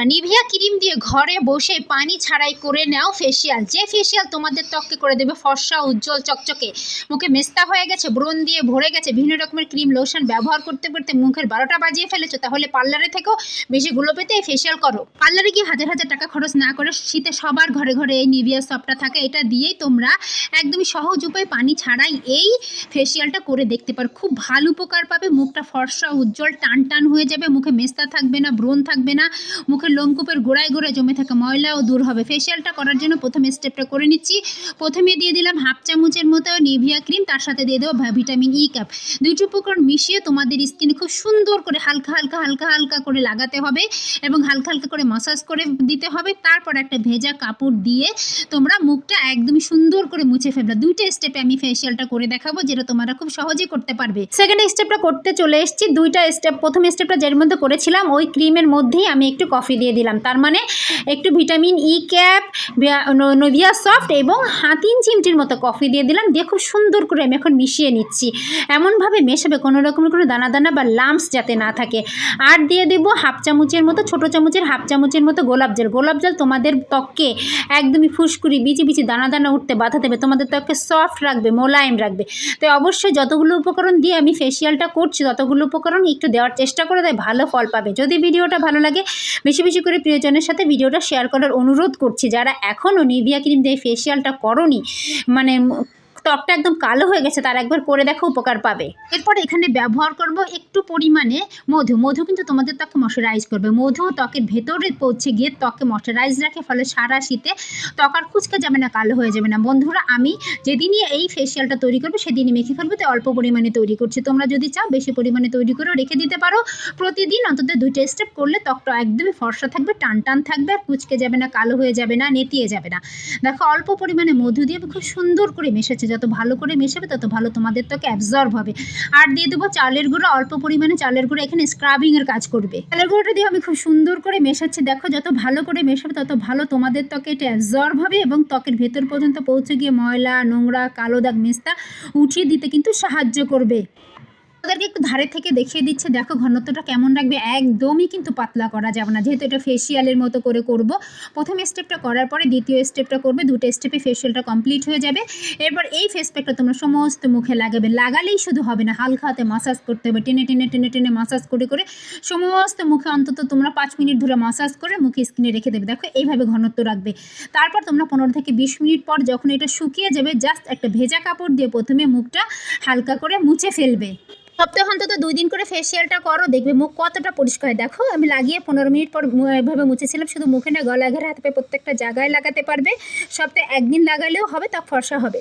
Nivea cream দিয়ে ঘরে বসে পানি ছাড়াই করে নাও ফেসিয়াল যে ফেসিয়াল তোমাদের ত্বককে করে দেবে, ফর্সা, উজ্জ্বল, চকচকে। মুখে মেস্তা হয়ে গেছে, ব্রণ দিয়ে ভরে গেছে, বিভিন্ন রকমের ক্রিম, লোশন ব্যবহার করতে করতে মুখের বারোটা বাজিয়ে ফেলেছো। তাহলে পার্লারে থেকেও বেশি গুলো পেতে এই ফেসিয়াল করো। পার্লারে গিয়ে হাজার হাজার টাকা খরচ না করে শীতে সবার ঘরে ঘরে এই নিভিয়া সফটটা থাকে। এটা দিয়েই তোমরা একদমই সহজ উপায়ে পানি ছাড়াই এই ফেসিয়ালটা করে দেখতে পারো। খুব ভালো উপকার পাবে। মুখটা ফর্সা, উজ্জ্বল টান টান হয়ে যাবে। মুখে মেস্তা থাকবে না, ব্রণ থাকবে না। মুখের লোমকূপের গোড়ায় গোড়ায় জমে থাকা ময়লাও দূর হবে। ফেসিয়ালটা করার জন্য প্রথমে স্টেপটা করে নিচ্ছি। প্রথমে দিয়ে দিলাম হাফ চামচের মতো নিভিয়া ক্রিম তার সাথে দিয়ে দেবো ভিটামিন ই ক্যাপ দুইটি উপকরণ মিশিয়ে তোমাদের স্কিনে খুব সুন্দর করে হালকা হালকা হালকা হালকা করে লাগাতে হবে এবং হালকা হালকা করে মাসাজ করে দিতে হবে। তারপর একটা ভেজা কাপড় দিয়ে তোমরা মুখটা একদমই সুন্দর করে মুছে ফেলবে। দুইটা স্টেপে আমি ফেসিয়ালটা করে দেখাবো, যেটা তোমরা খুব সহজেই করতে পারবে। সেকেন্ড স্টেপটা করতে চলে এসেছি। দুইটা স্টেপ প্রথম স্টেপটা যের মধ্যে করেছিলাম, ওই ক্রিমের মধ্যেই আমি একটু কফি দিয়ে দিলাম। তার মানে একটু ভিটামিন ই ক্যাপ নভিয়া সফট এবং হা তিন চিমটির মতো কফি দিয়ে দিলাম। দিয়ে খুব সুন্দর করে আমি এখন মিশিয়ে নিচ্ছি। এমনভাবে মেশাবে কোনো রকমের কোনো দানা দানা বা লাম্পস যাতে না থাকে। আর দিয়ে দেবো হাফ চামচের মতো, ছোটো চামচের হাফ চামচের মতো গোলাপ জল। গোলাপ জল তোমাদের ত্বককে একদমই ফুসকুড়ি, বিচি বিচি দানা দানা উঠতে বাধা দেবে। তোমাদের ত্বককে সফট রাখবে, মোলায়েম রাখবে। তো অবশ্যই যতগুলো উপকরণ দিয়ে আমি ফেসিয়ালটা করছি, ততগুলো উপকরণ একটু দেওয়ার চেষ্টা করে দেয়, ভালো ফল পাবে। যদি ভিডিওটা ভালো লাগে, বেশি বেশি করে প্রিয়জনের সাথে ভিডিওটা শেয়ার করার অনুরোধ করছি। যারা এখনও নিভিয়া ক্রিম দিয়ে ফেসিয়ালটা করনি মানে ত্বকটা একদম কালো হয়ে গেছে, তার একবার করে দেখো উপকার পাবে। এরপর এখানে ব্যবহার করব একটু পরিমাণে মধু। মধু কিন্তু তোমাদের ত্বককে ময়শ্চারাইজ করবে। মধু ত্বকের ভেতরে পৌঁছে গিয়ে ত্বককে ময়শ্চারাইজ রাখে, ফলে সারা শীতে ত্বক আর কুচকে যাবে না, কালো হয়ে যাবে না। বন্ধুরা, আমি যেদিনই এই ফেসিয়ালটা তৈরি করব, সেদিনই মেখে ফেলব, তাই অল্প পরিমাণে তৈরি করছি। তোমরা যদি চাও, বেশি পরিমাণে তৈরি করেও রেখে দিতে পারো। প্রতিদিন অন্তত দুইটা স্টেপ করলে ত্বকটা একদমই ফর্সা থাকবে টান টান থাকবে, আর কুচকে যাবে না, কালো হয়ে যাবে না, নেতিয়ে যাবে না। দেখো, অল্প পরিমাণে মধু দিয়ে খুব সুন্দর করে মেশাচ্ছি। যত ভালো করে মেশাবে তত ভালো তোমাদের ত্বকে অ্যাবজর্ব হবে। আর দিয়ে দেবো চালের গুঁড়ো, অল্প পরিমাণে চালের গুঁড়ো, এখানে স্ক্রাবিংয়ের কাজ করবে। চালের গুঁড়োটা দিয়ে আমি খুব সুন্দর করে মেশাচ্ছি। দেখো, যত ভালো করে মেশাবে তত ভালো তোমাদের ত্বকে এটা অ্যাবজর্ব হবে এবং ত্বকের ভেতর পর্যন্ত পৌঁছে গিয়ে ময়লা, নোংরা, কালো দাগ, মেস্তা উঠিয়ে দিতে কিন্তু সাহায্য করবে। ওদেরকে একটু ধারে থেকে দেখিয়ে দিচ্ছে, দেখো ঘনত্বটা কেমন রাখবে, একদমই কিন্তু পাতলা করা যাবে না। যেহেতু এটা ফেসিয়ালের মতো করে করব, প্রথম স্টেপটা করার পরে দ্বিতীয় স্টেপটা করবে, দুটো স্টেপে ফেসিয়ালটা কমপ্লিট হয়ে যাবে। এরপর এই ফেস প্যাকটা তোমরা সমস্ত মুখে লাগাবে, লাগালেই শুধু হবে না, হালকা হাতে মাসাজ করতে হবে, টেনে টেনে টেনে টেনে মাসাজ করে করে সমস্ত মুখে অন্তত তোমরা পাঁচ মিনিট ধরে মাসাজ করে মুখে স্কিনে রেখে দেবে। দেখো এইভাবে ঘনত্ব রাখবে। তারপর তোমরা পনেরো থেকে বিশ মিনিট পর যখন এটা শুকিয়ে যাবে জাস্ট একটা ভেজা কাপড় দিয়ে প্রথমে মুখটা হালকা করে মুছে ফেলবে। সপ্তাহে অন্তত দুই দিন করে ফেসিয়ালটা করো, দেখবে মুখ কতটা পরিষ্কার। দেখো, আমি লাগিয়ে পনেরো মিনিট পর এভাবে মুছেছিলাম, শুধু মুখে না গলা ঘেরা হাতে প্রত্যেকটা জায়গায় লাগাতে পারবে। সপ্তাহে একদিন লাগালেও হবে, তা ফর্সা হবে।